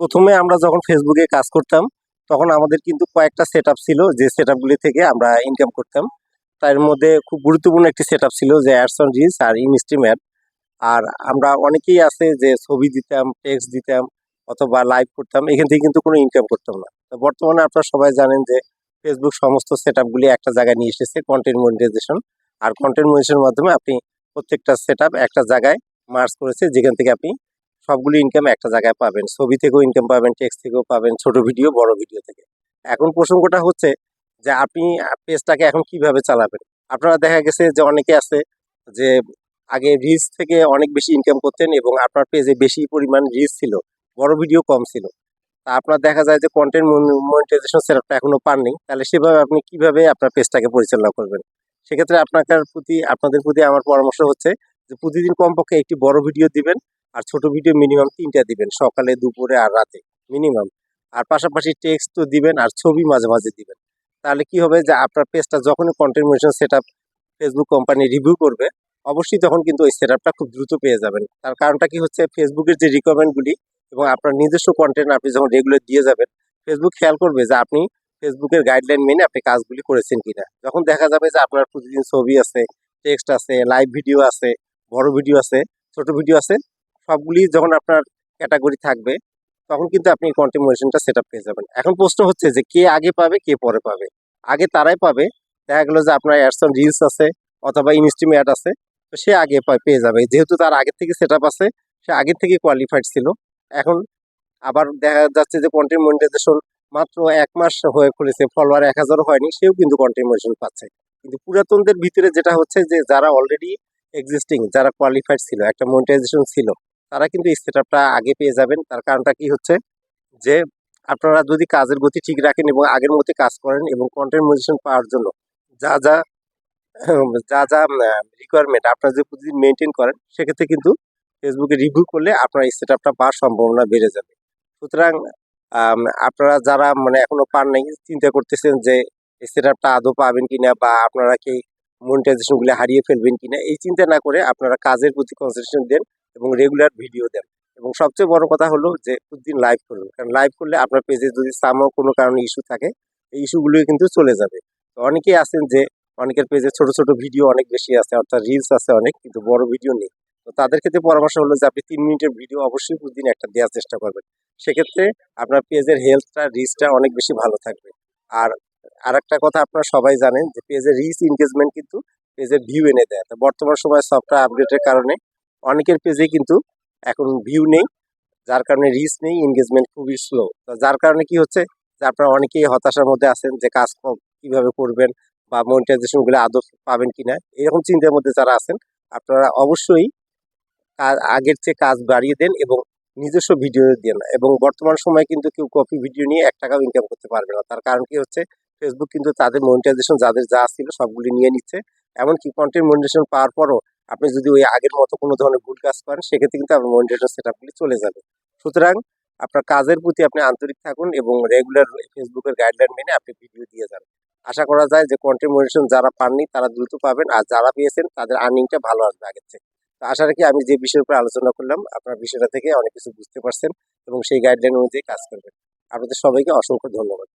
প্রথমে আমরা যখন ফেসবুকে কাজ করতাম, তখন আমাদের কিন্তু কয়েকটা সেট ছিল যে সেট থেকে আমরা ইনকাম করতাম। তার মধ্যে খুব গুরুত্বপূর্ণ একটি সেট ছিল যে অ্যাডস অন রিলস আর ইনস্ট্রিম অ্যাড আর আমরা অনেকেই আছে যে ছবি দিতাম টেক্সট দিতাম অথবা লাইভ করতাম, এখান থেকে কিন্তু কোনো ইনকাম করতাম না। বর্তমানে আপনারা সবাই জানেন যে ফেসবুক সমস্ত সেট একটা জায়গায় নিয়ে এসেছে কন্টেন্ট মনিটাইজেশন আর কন্টেন্ট মনিটাইজেশনের মাধ্যমে আপনি প্রত্যেকটা সেট একটা জায়গায় মার্চ করেছে, যেখান থেকে আপনি সবগুলো ইনকাম একটা জায়গায় পাবেন। ছবি থেকেও ইনকাম পাবেন টেক্সট থেকেও পাবেন, ছোট ভিডিও বড় ভিডিও থেকে। এখন প্রসঙ্গটা হচ্ছে যে আপনি পেজটাকে এখন কীভাবে চালাবেন? আপনারা দেখা গেছে যে অনেকে আছে যে আগে রিলস থেকে অনেক বেশি ইনকাম করতেন এবং আপনার পেজে বেশি পরিমাণ রিলস ছিল, বড় ভিডিও কম ছিল। তা আপনার দেখা যায় যে কন্টেন্ট মনিটাইজেশন সেটআপটা এখনও পাননি। তাহলে সেভাবে আপনি কীভাবে আপনার পেজটাকে পরিচালনা করবেন? সেক্ষেত্রে আপনার প্রতি, আপনাদের প্রতি আমার পরামর্শ হচ্ছে যে প্রতিদিন কমপক্ষে একটি বড় ভিডিও দিবেন। আর ছোট ভিডিও মিনিমাম তিনটা দিবেন, সকালে, দুপুরে আর রাতে মিনিমাম আর পাশাপাশি টেক্সট তো দিবেন আর ছবি মাঝে মাঝে দিবেন। তাহলে কি হবে যে আপনার পেজটা যখনই content monetization set Facebook company review করবে, অবশ্যই তখন কিন্তু ওই সেট খুব দ্রুত পেয়ে যাবেন। তার কারণটা কি হচ্ছে ফেসবুকের যে রিকমেন্ডগুলি এবং আপনার নিজস্ব কন্টেন্ট আপনি যখন রেগুলার দিয়ে যাবেন ফেসবুক খেয়াল করবে যে আপনি ফেসবুকের গাইডলাইন মেনে আপনি কাজগুলি করেছেন কিনা। যখন দেখা যাবে যে আপনার প্রতিদিন ছবি আছে টেক্সট আছে লাইভ ভিডিও আছে, বড় ভিডিও আছে, ছোট ভিডিও আছে সবগুলি যখন আপনার ক্যাটাগরি থাকবে, তখন কিন্তু আপনি কন্টেন্ট সেট আপ পেয়ে যাবেন। এখন প্রশ্ন হচ্ছে যে, কে আগে পাবে, কে পরে পাবে? আগে তারাই পাবে। দেখা গেলো যে আপনার অ্যাডসন রিলস আছে অথবা ইনস্টিম অ্যাড আছে, তো সে আগে পেয়ে যাবে। যেহেতু তার আগের থেকে সেট আপ আছে, সে আগের থেকে কোয়ালিফাইড ছিল। এখন আবার দেখা যাচ্ছে যে কন্টেন্ট মনিটাইজেশন মাত্র এক মাস হয়ে খুলেছে ফলোয়ার এক হাজারও হয়নি, সেও কিন্তু কন্টেন্ট পাচ্ছে। কিন্তু পুরাতনদের ভিতরে যেটা হচ্ছে যে, যারা অলরেডি এক্সিস্টিং যারা কোয়ালিফাইড ছিল, একটা মনিটাইজেশন ছিল তারা কিন্তু এই সেট আগে পেয়ে যাবেন। তার কারণটা কি হচ্ছে যে, আপনারা যদি কাজের গতি ঠিক রাখেন এবং আগের মতো কাজ করেন এবং কন্টেন্ট মজিশন পাওয়ার জন্য যা যা যা যা রিকোয়ারমেন্ট আপনারা যদি প্রতিদিন মেনটেন করেন, সেক্ষেত্রে কিন্তু ফেসবুকে রিভিউ করলে আপনার এই সেট আপটা পাওয়ার সম্ভাবনা বেড়ে যাবে। সুতরাং আপনারা যারা মানে এখনও পান নাই, চিন্তা করতেছেন যে এই সেট আপটা আদৌ পাবেন কিনা বা আপনারা কি মনিটাইজেশনগুলো হারিয়ে ফেলবেন কিনা, এই চিন্তা না করে আপনারা কাজের প্রতি কনসেন্ট্রেশন দেন। এবং রেগুলার ভিডিও দেন। এবং সবচেয়ে বড় কথা হলো যে, প্রতিদিন লাইভ করুন। কারণ লাইভ করলে আপনার পেজে যদি সামও কোনো কারণে ইস্যু থাকে, এই ইস্যুগুলো কিন্তু চলে যাবে। তো অনেকেই আছেন যে, অনেকের পেজে ছোট ছোট ভিডিও অনেক বেশি আছে, অর্থাৎ রিলস আছে অনেক, কিন্তু বড় ভিডিও নেই। তো তাদের ক্ষেত্রে পরামর্শ হলো যে, আপনি তিন মিনিটের ভিডিও অবশ্যই প্রতিদিন একটা দেওয়ার চেষ্টা করবেন। সেক্ষেত্রে আপনার পেজের হেলথটা রিচটা অনেক বেশি ভালো থাকবে। আর আরেকটা কথা আপনারা সবাই জানেন যে পেজের রিচ এনগেজমেন্ট কিন্তু পেজের ভিউ এনে দেয়। তো বর্তমান সময় সফটওয়্যার আপডেটের কারণে অনেকের পেজে কিন্তু এখন ভিউ নেই, যার কারণে রিচ নেই এনগেজমেন্ট খুবই স্লো যার কারণে কি হচ্ছে? যে আপনারা অনেকেই হতাশার মধ্যে আছেন যে কাজ কীভাবে করবেন বা মনিটাইজেশনগুলো আদৌ পাবেন কি না এরকম চিন্তার মধ্যে যারা আছেন, আপনারা অবশ্যই আগের চেয়ে কাজ বাড়িয়ে দেন এবং নিজস্ব ভিডিও দেন। এবং বর্তমান সময়ে কিন্তু কেউ কপি ভিডিও নিয়ে এক টাকাও ইনকাম করতে পারবে না। তার কারণ কি হচ্ছে? ফেসবুক কিন্তু তাদের মনিটাইজেশন যাদের যা ছিল সবগুলি নিয়ে নিচ্ছে। এমনকি কন্টেন্ট মনিটাইজেশন পাওয়ার পরও আপনি যদি ওই আগের মতো কোনো ধরনের ভুল কাজ করেন, সেক্ষেত্রে কিন্তু আপনার মনিটাইজেশন সেটআপগুলি চলে যাবে। সুতরাং আপনার কাজের প্রতি আপনি আন্তরিক থাকুন এবং রেগুলার ফেসবুকের গাইডলাইন মেনে আপনি ভিডিও দিয়ে যান। আশা করা যায় যে কন্টেন্ট মনিটাইজেশন যারা পাননি, তারা দ্রুত পাবেন আর যারা পেয়েছেন, তাদের আর্নিংটা ভালো আসবে আগের থেকে তো আশা রাখি আমি যে বিষয়ের উপর আলোচনা করলাম, আপনার বিষয়টা থেকে অনেক কিছু বুঝতে পারছেন এবং সেই গাইডলাইন অনুযায়ী কাজ করবেন। আপনাদের সবাইকে অসংখ্য ধন্যবাদ।